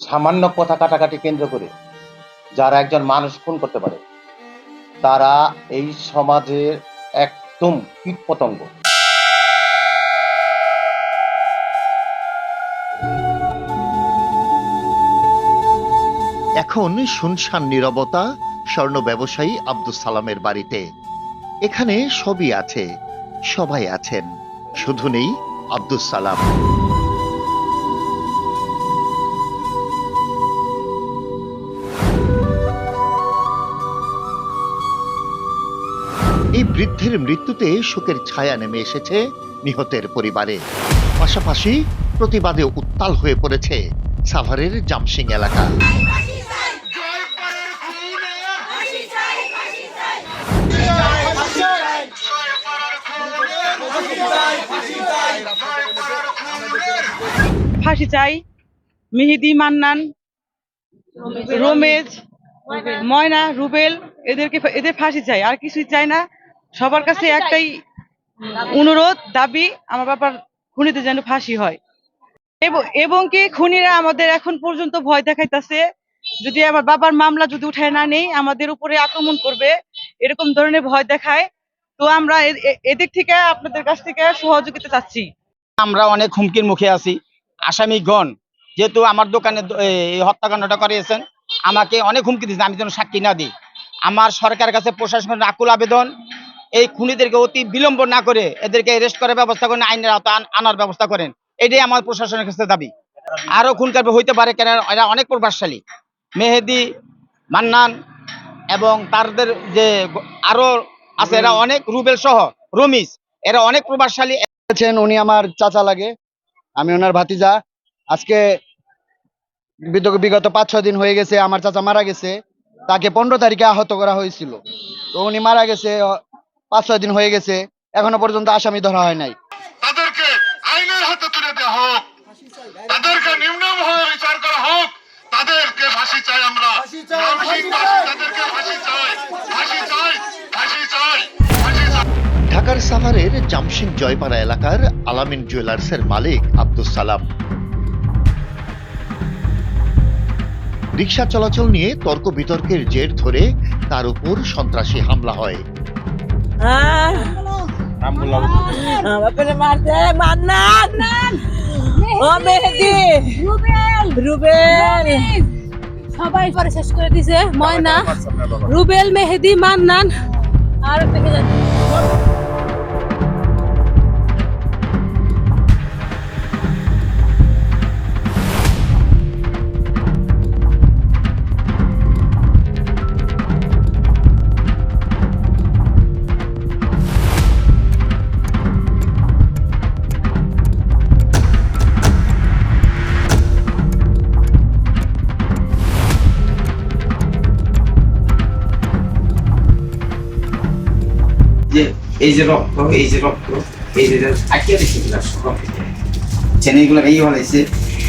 সামান্য কথা কাটাকাটি কেন্দ্র করে যারা একজন মানুষ খুন করতে পারে, তারা এই সমাজের একদম কীট পতঙ্গ। এখন শুনশান নীরবতা, স্বর্ণ ব্যবসায়ী আব্দুল সালামের বাড়িতে। এখানে সবই আছে, সবাই আছেন। শুধু নেই আব্দুল সালাম। বৃদ্ধের মৃত্যুতে শোকের ছায়া নেমে এসেছে নিহতের পরিবারে। পাশাপাশি প্রতিবাদে উত্তাল হয়ে পড়েছে সাভারের জামসিং এলাকা। ফাঁসি চাই, মেহেদি, মান্নান রোমেজ ময়না, রুবেল, এদেরকে এদের ফাঁসি চাই, আর কিছুই চাই না। সবার কাছে একটাই অনুরোধ দাবি আমার বাবার খুনিতে যেন ফাঁসি হয়। এবং- এবং কি খুনিরা আমাদের এখন পর্যন্ত ভয় দেখাইতেছে যদি আমার বাবার মামলা যদি উঠায় না নেই আমাদের উপরে আক্রমণ করবে এরকম ধরনের ভয় দেখায়। তো আমরা এদিক থেকে আপনাদের কাছ থেকে সহযোগিতা চাচ্ছি। আমরা অনেক হুমকির মুখে আছি। আসামিগণ যেহেতু আমার দোকানে এই হত্যাকাণ্ডটা করিয়েছেন আমাকে অনেক হুমকি দিয়েছে আমি যেন সাক্ষী না দিই। আমার সরকারের কাছে প্রশাসনের আকুল আবেদন এই খুনিদেরকে অতি বিলম্ব না করে এদেরকে অ্যারেস্ট করার ব্যবস্থা করেন, আইনের আওতা আনার ব্যবস্থা করেন। এটাই আমার প্রশাসনের কাছে দাবি। আরও খুন কার্য হইতে পারে কেন? এরা অনেক প্রভাবশালী। মেহেদি, মান্নান এবং তাদের যে গ- আরও আছে, এরা অনেক রুবেল সহ, রমিজ, এরা অনেক প্রভাবশালী। আছেন, উনি আমার চাচা লাগে। আমি ওনার ভাতিজা। আজকে বিগত পাঁচ, ছয় দিন হয়ে গেছে, আমার চাচা মারা গেছে। তাকে পনেরো তারিখে আহত করা হয়েছিল। তো উনি মারা গেছে পাঁচ ছয় দিন হয়ে গেছে এখনও পর্যন্ত আসামি ধরা হয় নাই। তাদেরকে আইনের হাতে তুলে দেওয়া হোক তাদেরকে নিম্নভাবে বিচার করা হোক তাদেরকে ফাঁসি চাই আমরা। তাদেরকে ফাঁসি চাই ফাঁসি চাই ফাঁসি চাই ঢাকার সাভারের জামসিং জয়পাড়া এলাকার আলামিন জুয়েলার্সের মালিক আব্দুল সালাম। রিক্সা চলাচল নিয়ে তর্ক বিতর্কের জের ধরে তার উপর সন্ত্রাসী হামলা হয়। সবাই পরে শেষ করে দিছে ময়না রুবেল মেহেদি মান্নান আর থেকে যাচ্ছে এই যে রক্ত, এই যে রক্ত, এই যে আটকে দিচ্ছে এগুলা সব ছেলে এই হলাইছে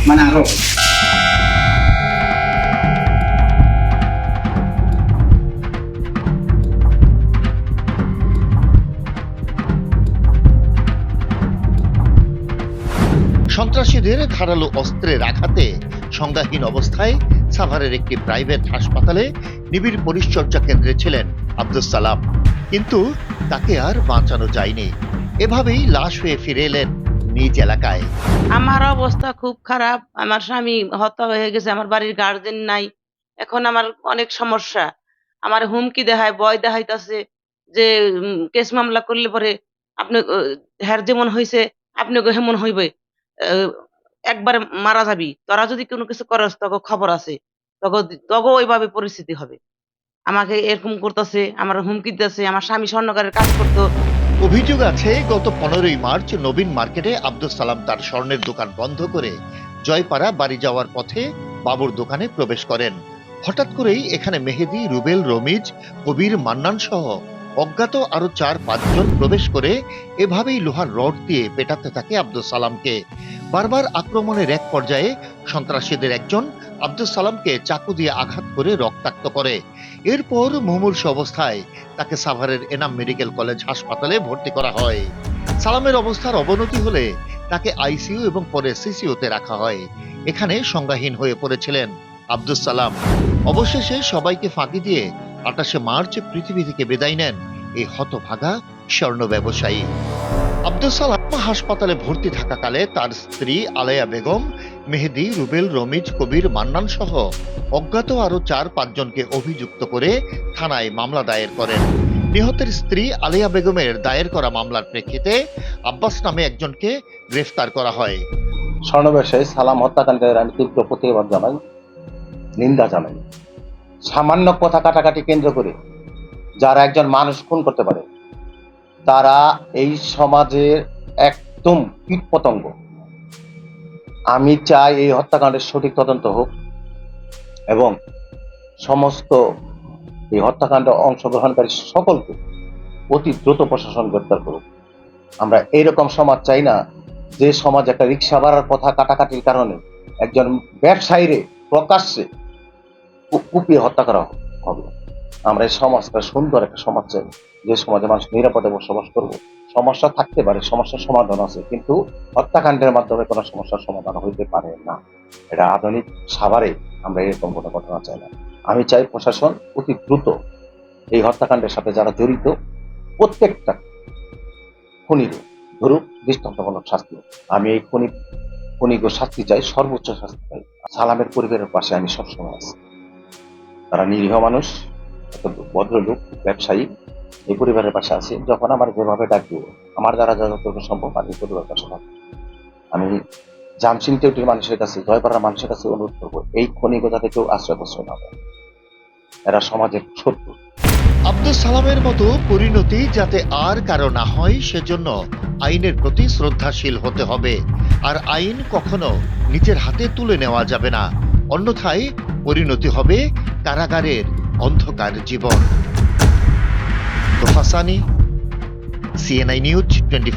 মানে আরও। সন্ত্রাসীদের ধারালো অস্ত্রের আঘাতে সংজ্ঞাহীন অবস্থায় সাভারের একটি প্রাইভেট হাসপাতালে নিবিড় পরিচর্যা কেন্দ্রে ছিলেন আব্দুল সালাম। কিন্তু তাকে আর বাঁচানো যায়নি। এভাবেই লাশ হয়ে ফিরে এলেন নিজ এলাকায়। আমার অবস্থা খুব খারাপ। আমার স্বামী হত্যা হয়ে গেছে, আমার বাড়ির গার্জেন নাই। এখন আমার অনেক সমস্যা। আমার হুমকি দেখায়, ভয় দেখাইতাছে যে কেস মামলা করলে পরে আপনি হ্যার যেমন হয়েছে আপনিও হেমন হইবে। একবারে মারা যাবি। তোরা যদি কোনো কিছু করস তখন খবর আছে। তখন তখন ওইভাবে পরিস্থিতি হবে। আমাকে এরকম করতেছে, আমার হুমকি দিতেছে, আমার স্বামী স্বর্ণকারের কাজ করতো। অভিযোগ আছে, গত পনেরোই মার্চ নবীন মার্কেটে আব্দুল সালাম তার স্বর্ণের দোকান বন্ধ করে জয়পাড়া বাড়ি যাওয়ার পথে বাবুর দোকানে প্রবেশ করেন। হঠাৎ করেই এখানে মেহেদি, রুবেল, রমিজ, কবির, মান্নান সহ অজ্ঞাত আরও চার, পাঁচজন প্রবেশ করে এভাবেই লোহার রড দিয়ে পেটাতে থাকে আব্দুল সালামকে। বারবার আক্রমণের এক পর্যায়ে সন্ত্রাসীদের একজন আব্দুল সালামকে চাকু দিয়ে আঘাত করে রক্তাক্ত করে। এরপর মুমূর্ষ অবস্থায় তাকে সাভারের এনাম মেডিকেল কলেজ হাসপাতালে ভর্তি করা হয়। সালামের অবস্থার অবনতি হলে তাকে আইসিইউ এবং পরে সিসিউতে রাখা হয়। এখানে সংজ্ঞাহীন হয়ে পড়েছিলেন আব্দুস সালাম। অবশেষে সবাইকে ফাঁকি দিয়ে আটাশে মার্চ পৃথিবী থেকে বিদায় নেন এই হতভাগা স্বর্ণ ব্যবসায়ী। আব্দুল সালাম হাসপাতালে ভর্তি থাকাকালে তার স্ত্রী আলেয়া বেগম, মেহেদি, রুবেল, রমিজ, কবির, মান্নান সহ অজ্ঞাত আরও চার পাঁচজনকে অভিযুক্ত করে থানায় মামলা দায়ের করেন। নিহতের স্ত্রী আলিয়া বেগমের দায়ের করা মামলার প্রেক্ষিতে আব্বাস নামে একজনকে গ্রেফতার করা হয়। স্বর্ণবেশে সালাম হত্যাকাণ্ডের আমি তীব্র প্রতিবাদ জানাই, নিন্দা জানাই। সামান্য কথা কাটাকাটি কেন্দ্র করে যারা একজন মানুষ খুন করতে পারে তারা এই সমাজের একদম কীট পতঙ্গ আমি চাই এই হত্যাকাণ্ডের সঠিক তদন্ত হোক এবং সমস্ত এই হত্যাকাণ্ডে অংশগ্রহণকারী সকলকে অতি দ্রুত প্রশাসন গ্রেপ্তার করুক। আমরা এইরকম সমাজ চাই না যে সমাজ একটা রিক্সা ভাড়ার কথা কাটাকাটির কারণে একজন ব্যবসায়ীরে প্রকাশ্যে কুপিয়ে হত্যা করা হবে। আমরা এই সমাজটা সুন্দর একটা সমাজ চাই। যে সমাজে মানুষ নিরাপদে বসবাস করব। সমস্যা থাকতে পারে, সমস্যার সমাধান আছে, কিন্তু হত্যাকাণ্ডের মাধ্যমে কোনো সমস্যার সমাধান হইতে পারে না। এটা আধুনিক সাভারে আমরা এরকম কোনো ঘটনা চাই না। আমি চাই প্রশাসন অতি দ্রুত এই হত্যাকাণ্ডের সাথে যারা জড়িত, প্রত্যেকটা খুনির ধরুক দৃষ্টান্তমূলক শাস্তি আমি এই খুনি খুনিকে শাস্তি চাই, সর্বোচ্চ শাস্তি চাই। সালামের পরিবারের পাশে আমি সবসময় আছি। তারা নিরীহ মানুষ ভদ্রলোক, ব্যবসায়ী, এই পরিবারের পাশে আছি, যখন আমার যেভাবে ডাকবে আমার দ্বারা যতটুকু সম্ভব আমি পরিবারের পাশে থাকব আমি জামসিং টেউটির মানুষের কাছে জয়পাড়ার মানুষের কাছে অনুরোধ করব, এই খনিকে যাতে কেউ আশ্রয় প্রশ্রয় না এরা সমাজের শত্রু। আব্দুল সালামের মতো পরিণতি যাতে আর কারও না হয়, সেজন্য আইনের প্রতি শ্রদ্ধাশীল হতে হবে। আর আইন কখনো নিজের হাতে তুলে নেওয়া যাবে না। অন্যথায় পরিণতি হবে কারাগারের অন্ধকার জীবন। তোফাসানি সিএনআই নিউজ টোয়েন্টি